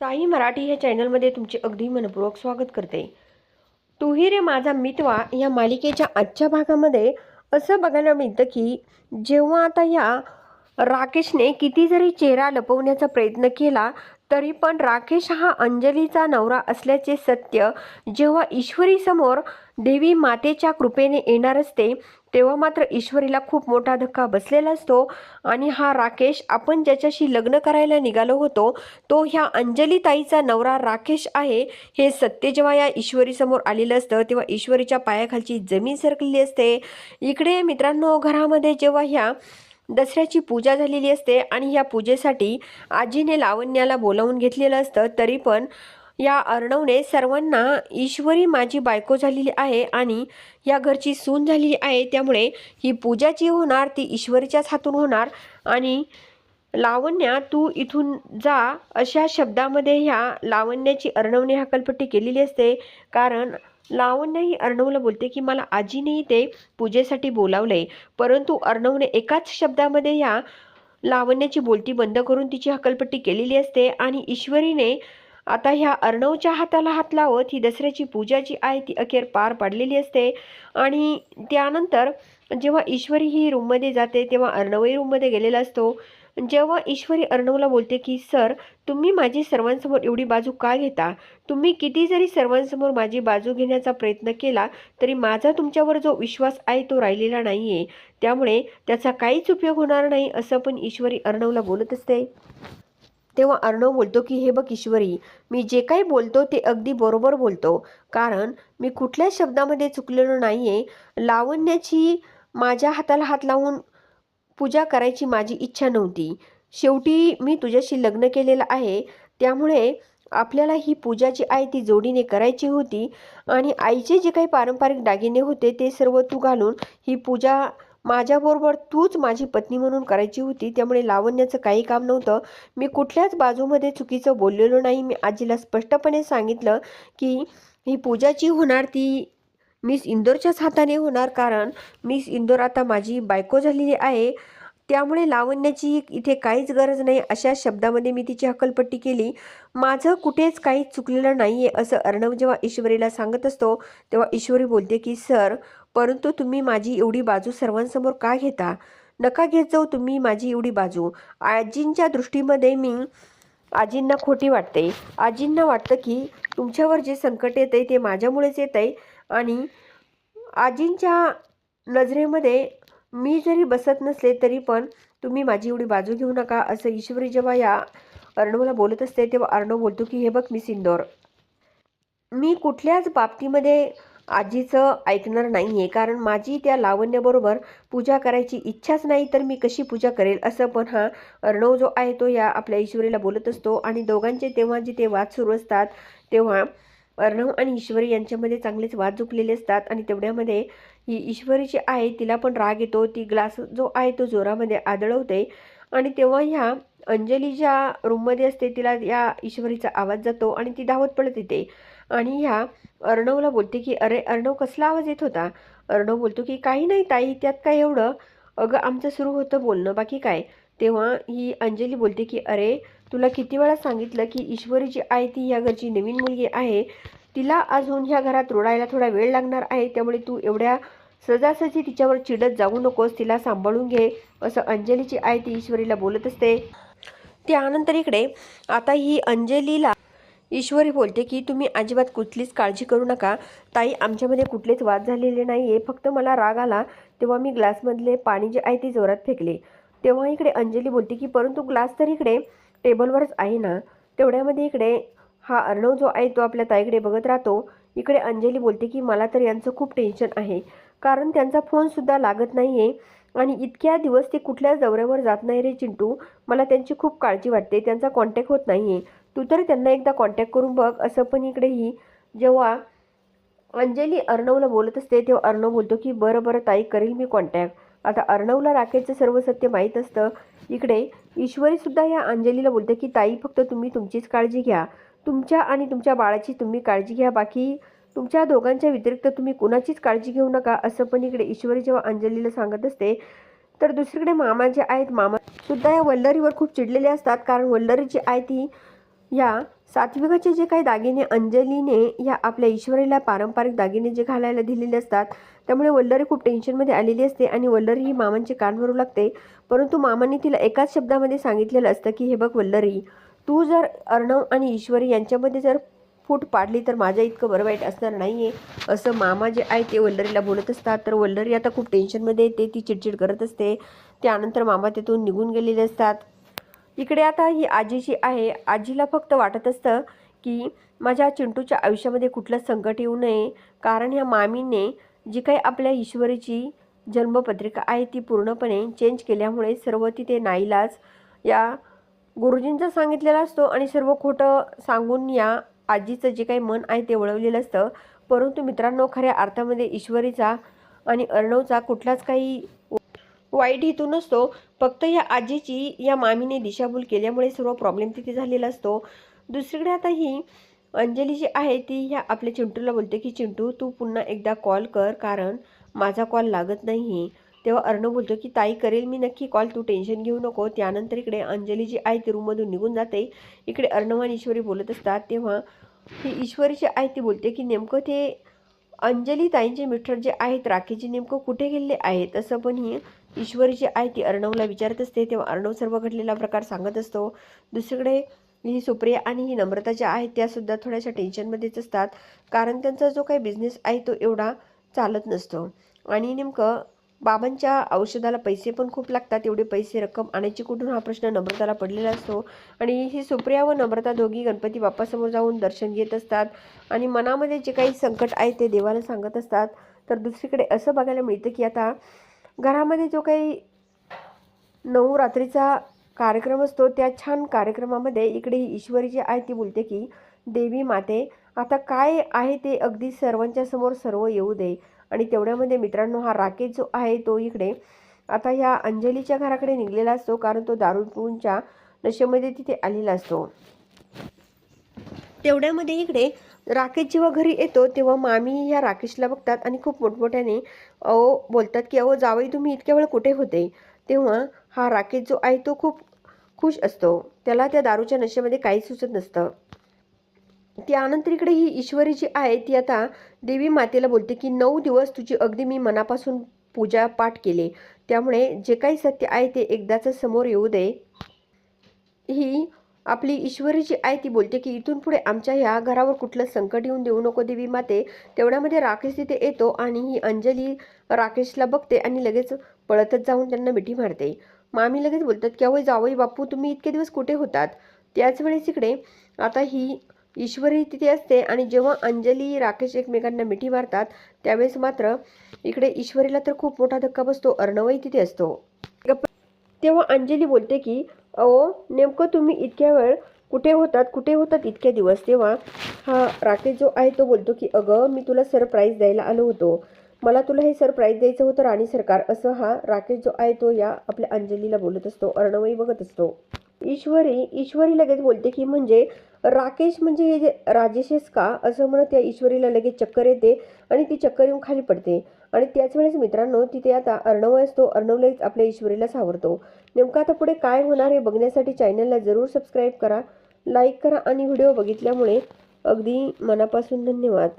साई मराठी ह्या चॅनलमध्ये तुमचे अगदी मनपूर्वक स्वागत करते. तुही रे माझा मितवा या मालिकेच्या आजच्या भागामध्ये असं बघायला मिळतं की जेव्हा आता या राकेशने किती जरी चेहरा लपवण्याचा प्रयत्न केला तरी पण राकेश हा अंजलीचा नवरा असल्याचे सत्य जेव्हा ईश्वरीसमोर देवी मातेच्या कृपेने येणार असते तेव्हा मात्र ईश्वरीला खूप मोठा धक्का बसलेला असतो आणि हा राकेश आपण ज्याच्याशी लग्न करायला निघालो होतो तो ह्या अंजली ताईचा नवरा राकेश आहे हे सत्य जेव्हा या ईश्वरीसमोर आलेलं असतं तेव्हा ईश्वरीच्या पायाखालची जमीन सरकलेली असते. इकडे मित्रांनो घरामध्ये जेव्हा ह्या दसऱ्याची पूजा झालेली असते आणि या पूजेसाठी आजीने लावण्याला बोलावून घेतलेलं असतं तरी पण या अर्णवने सर्वांना ईश्वरी माझी बायको झालेली आहे आणि या घरची सून झालेली आहे त्यामुळे ही पूजा जी होणार ती ईश्वरीच्याच हातून होणार आणि लावण्या तू इथून जा अशा शब्दामध्ये ह्या लावण्याची अर्णवने हकलपट्टी केलेली असते. कारण लावण्यही अर्णवला बोलते की मला आजीनेही ते पूजेसाठी बोलावले परंतु अर्णवने एकाच शब्दामध्ये ह्या लावण्याची बोलती बंद करून तिची हकलपट्टी केलेली असते आणि ईश्वरीने आता ह्या अर्णवच्या हाताला हात लावत ही दसऱ्याची पूजा जी आहे ती अखेर पार पाडलेली असते. आणि त्यानंतर जेव्हा ईश्वरी ही रूममध्ये जाते तेव्हा अर्णवही रूममध्ये गेलेला असतो. जेव्हा ईश्वरी अर्णवला बोलते की सर तुम्ही माझी सर्वांसमोर एवढी बाजू का घेता? तुम्ही किती जरी सर्वांसमोर माझी बाजू घेण्याचा प्रयत्न केला तरी माझा तुमच्यावर जो विश्वास आहे तो राहिलेला नाही आहे त्यामुळे त्याचा काहीच उपयोग होणार नाही असं पण ईश्वरी अर्णवला बोलत असते. तेव्हा अर्णव बोलतो की हे बघ ईश्वरी मी जे काही बोलतो ते अगदी बरोबर बोलतो. कारण मी कुठल्याच शब्दामध्ये चुकलेलो नाही आहे लावण्याची माझ्या हाताला हात लावून पूजा करायची माझी इच्छा नव्हती. शेवटी मी तुझ्याशी लग्न केलेलं आहे. त्यामुळे आपल्याला ही पूजा जी आहे ती जोडीने करायची होती आणि आईचे जे काही पारंपरिक दागिने होते ते सर्व तू घालून ही पूजा माझ्याबरोबर तूच माझी पत्नी म्हणून करायची होती. त्यामुळे लावण्याचं काही काम नव्हतं. मी कुठल्याच बाजूमध्ये चुकीचं बोललेलो नाही. मी आजीला स्पष्टपणे सांगितलं की ही पूजा जी होणार ती मिस इंदोरच्याच हाताने होणार. कारण मिस इंदोर आता माझी बायको झालेली आहे. त्यामुळे लावण्याची इथे काहीच गरज नाही अशा शब्दामध्ये मी तिची हकलपट्टी केली. माझं कुठेच काही चुकलेलं नाही आहे असं अर्णव जेव्हा ईश्वरीला सांगत असतो तेव्हा ईश्वरी बोलते की सर परंतु तुम्ही माझी एवढी बाजू सर्वांसमोर का घेता? नका घेत जाऊ तुम्ही माझी एवढी बाजू. आजींच्या दृष्टीमध्ये मी आजींना खोटी वाटते. आजींना वाटतं की तुमच्यावर जे संकट येतं आहे ते माझ्यामुळेच येतं आहे आणि आजींच्या नजरेमध्ये मी जरी बसत नसले तरी पण तुम्ही माझी एवढी बाजू घेऊ नका असं ईश्वरी जेव्हा या अर्णवला बोलत असते तेव्हा अर्णव बोलतो की हे बघ मी सिंदोर. मी कुठल्याच बाबतीमध्ये आजीचं ऐकणार नाही आहे कारण माझी त्या लावण्याबरोबर पूजा करायची इच्छाच नाही तर मी कशी पूजा करेल? असं पण हा अर्णव जो आहे तो या आपल्या ईश्वरीला बोलत असतो. आणि दोघांचे तेव्हा जिथे वाद सुरू असतात तेव्हा अर्णव आणि ईश्वरी यांच्यामध्ये चांगलेच वाद झुकलेले असतात. आणि तेवढ्यामध्ये ही ईश्वरी जी आहे तिला पण राग येतो. ती ग्लास जो आहे तो जोरामध्ये आदळवते. आणि तेव्हा ह्या अंजली ज्या रूममध्ये असते तिला या ईश्वरीचा आवाज जातो आणि ती धावत पडत येते. आणि ह्या अर्णवला बोलते की अरे अर्णव कसला आवाज येत होता? अर्णव बोलतो की काही नाही ताई त्यात काय एवढं? अगं आमचं सुरू होतं बोलणं बाकी काय? तेव्हा ही अंजली बोलते की अरे तुला किती वेळा सांगितलं की ईश्वरी जी आहे ती या घरची नवीन मुलगी आहे. तिला अजून ह्या घरात रोडायला थोडा वेळ लागणार आहे त्यामुळे तू एवढ्या सजासजी तिच्यावर चिडत जाऊ नकोस तिला सांभाळून घे असं अंजलीची आई ती ईश्वरीला बोलत असते. त्यानंतर इकडे आता ही अंजलीला ईश्वरी बोलते की तुम्ही अजिबात कुठलीच काळजी करू नका. ताई आमच्यामध्ये कुठलेच वाद झालेले नाही आहे फक्त मला राग आला तेव्हा मी ग्लासमधले पाणी जे आहे ते जोरात फेकले. तेव्हा इकडे अंजली बोलते की परंतु ग्लास तर इकडे टेबलवरच आहे ना? तेवढ्यामध्ये इकडे हा अर्णव जो आहे तो आपल्या ताईकडे बघत राहतो. इकडे अंजली बोलते की मला तर यांचं खूप टेन्शन आहे. कारण त्यांचा फोनसुद्धा लागत नाही आहे आणि इतक्या दिवस ते कुठल्याच दौऱ्यावर जात नाही रे चिंटू. मला त्यांची खूप काळजी वाटते. त्यांचा कॉन्टॅक्ट होत नाही आहे तू तर त्यांना एकदा कॉन्टॅक्ट करून बघ असं पण इकडेही. जेव्हा अंजली अर्णवला बोलत असते तेव्हा अर्णव बोलतो की बरं बरं ताई करेल मी कॉन्टॅक्ट आता अर्णवला राकेशचं सर्व सत्य माहीत असतं. इकडे ईश्वरीसुद्धा या अंजलीला बोलते की ताई फक्त तुम्ही तुमचीच काळजी घ्या. तुमच्या आणि तुमच्या बाळाची तुम्ही काळजी घ्या. बाकी तुमच्या दोघांच्या व्यतिरिक्त तुम्ही कुणाचीच काळजी घेऊ नका असं पण इकडे ईश्वरी जेव्हा अंजलीला सांगत असते तर दुसरीकडे मामा जे आहेत मामा सुद्धा या वल्लरीवर खूप चिडलेले असतात. कारण वल्लरी जी आहे ती या सात्विकाचे जे काही दागिने अंजलीने या आपल्या ईश्वरीला पारंपरिक दागिने जे घालायला दिलेले असतात त्यामुळे वल्लरी खूप टेन्शनमध्ये आलेली असते आणि वल्लरी ही मामांचे कान भरू लागते. परंतु मामांनी तिला एकाच शब्दामध्ये सांगितलेलं असतं की हे बघ वल्लरी तू जर अर्णव आणि ईश्वरी यांच्यामध्ये जर फूट पाडली तर माझ्या इतकं बरं वाईट असणार नाही आहे असं मामा जे आहे ते वल्लरीला बोलत असतात. तर वल्लरी आता खूप टेन्शनमध्ये येते ती चिडचिड करत असते. त्यानंतर मामा तिथून निघून गेलेले असतात. इकडे आता ही आजी जी आहे आजीला फक्त वाटत असतं की माझ्या चिंटूच्या आयुष्यामध्ये कुठलं संकट येऊ नये. कारण ह्या मामीने जी काही आपल्या ईश्वरीची जन्मपत्रिका आहे ती पूर्णपणे चेंज केल्यामुळे सर्व तिथे नाईलाज या गुरुजींचा सांगितलेला असतो आणि सर्व खोटं सांगून या आजीचं जे काही मन आहे ते वळवलेलं असतं. परंतु मित्रांनो खऱ्या अर्थामध्ये ईश्वरीचा आणि अर्णवचा कुठलाच काही वाईट हेतू नसतो. फक्त या आजीची या मामीने दिशाभूल केल्यामुळे सर्व प्रॉब्लेम तिथे झालेला असतो. दुसरीकडे आता ही अंजली जी आहे ती ह्या आपल्या चिंटूला बोलते की चिंटू तू पुन्हा एकदा कॉल कर कारण माझा कॉल लागत नाही. तेव्हा अर्णव बोलतो की ताई करेल मी नक्की कॉल तू टेन्शन घेऊ नको. त्यानंतर इकडे अंजली जी आहे ती रूममधून निघून जाते. इकडे अर्णव आणि ईश्वरी बोलत असतात. तेव्हा ही ईश्वरीची आहे ती बोलते की नेमकं ते अंजली ताईंचे मिस्टर जे आहेत राखीचे नेमकं कुठे गेलेले आहेत? असं पण ही ईश्वरी जी आहे ती अर्णवला विचारत असते. तेव्हा अर्णव सर्व घडलेला प्रकार सांगत असतो. दुसरीकडे ही सुप्रिया आणि ही नम्रता ज्या आहेत त्यासुद्धा थोड्याशा टेन्शनमध्येच असतात. कारण त्यांचा जो काही बिझनेस आहे तो एवढा चालत नसतो. आणि नेमकं बाबांच्या औषधाला पैसे पण खूप लागतात एवढे पैसे रक्कम आणायची कुठून? हा प्रश्न नम्रताला पडलेला असतो. आणि ही सुप्रिया व नम्रता दोघी गणपती बाप्पासमोर जाऊन दर्शन घेत असतात आणि मनामध्ये जे काही संकट आहे ते देवाला सांगत असतात. तर दुसरीकडे असं बघायला मिळतं की आता घरामध्ये जो काही नऊ रात्रीचा कार्यक्रम असतो त्या छान कार्यक्रमामध्ये इकडे ही ईश्वरी जी आहे ती बोलते की देवी माते आता काय आहे ते अगदी सर्वांच्या समोर सर्व येऊ दे. आणि तेवढ्यामध्ये मित्रांनो हा राकेश जो आहे तो इकडे आता ह्या अंजलीच्या घराकडे निघलेला असतो कारण तो दारू नशेमध्ये तिथे आलेला असतो. तेवढ्यामध्ये इकडे राकेश जेव्हा घरी येतो तेव्हा मामी ह्या राकेशला बघतात आणि खूप मोठमोठ्याने अहो बोलतात की अहो जावई तुम्ही इतक्या वेळ कुठे होते? तेव्हा हा राकेश जो आहे तो खूप खुश असतो. त्याला त्या दारूच्या नशेमध्ये काही सुचत नसतं. त्यानंतर इकडे ही ईश्वरी जी आहे ती आता देवी मातेला बोलते की नऊ दिवस तुझी अगदी मी मनापासून पूजा पाठ केले. त्यामुळे जे काही सत्य आहे ते एकदाच समोर येऊ दे. ही आपली ईश्वरी जी आहे ती बोलते की इथून पुढे आमच्या ह्या घरावर कुठलं संकट येऊन देऊ नको देवी माते. तेवढ्यामध्ये राकेश तिथे येतो आणि ही अंजली राकेशला बघते आणि लगेच पळतच जाऊन त्यांना मिठी मारते. मामी लगेच बोलतात की अवय जावई बापू तुम्ही इतके दिवस कुठे होतात? त्याच वेळेस इकडे आता ही ईश्वरी तिथे असते आणि जेव्हा अंजली राकेश एकमेकांना मिठी मारतात त्यावेळेस मात्र इकडे ईश्वरीला तर खूप मोठा धक्का बसतो अर्णवही तिथे असतो. तेव्हा अंजली बोलते की अहो नेमकं तुम्ही इतक्या वेळ कुठे होतात कुठे होतात इतके दिवस? तेव्हा हा राकेश जो आहे तो बोलतो की अगं मी तुला सरप्राईज द्यायला आलो होतो. मला तुला हे सरप्राईज द्यायचं होतं राणी सरकार. असं हा राकेश जो आहे तो या आपल्या अंजलीला बोलत असतो अर्णवही बघत असतो. ईश्वरी ईश्वरी लगेच बोलते की म्हणजे राकेश म्हणजे हे जे राजेशच का? असं म्हणत त्या ईश्वरीला लगेच चक्कर येते आणि ती चक्कर येऊन खाली पडते. आणि त्याच वेळेस मित्रांनो तिथे आता अर्णव असतो. अर्णव लगेच आपल्या ईश्वरीला सावरतो. नेमकं आता पुढे काय होणार हे बघण्यासाठी चॅनलला जरूर सबस्क्राईब करा लाईक करा आणि व्हिडिओ बघितल्यामुळे अगदी मनापासून धन्यवाद.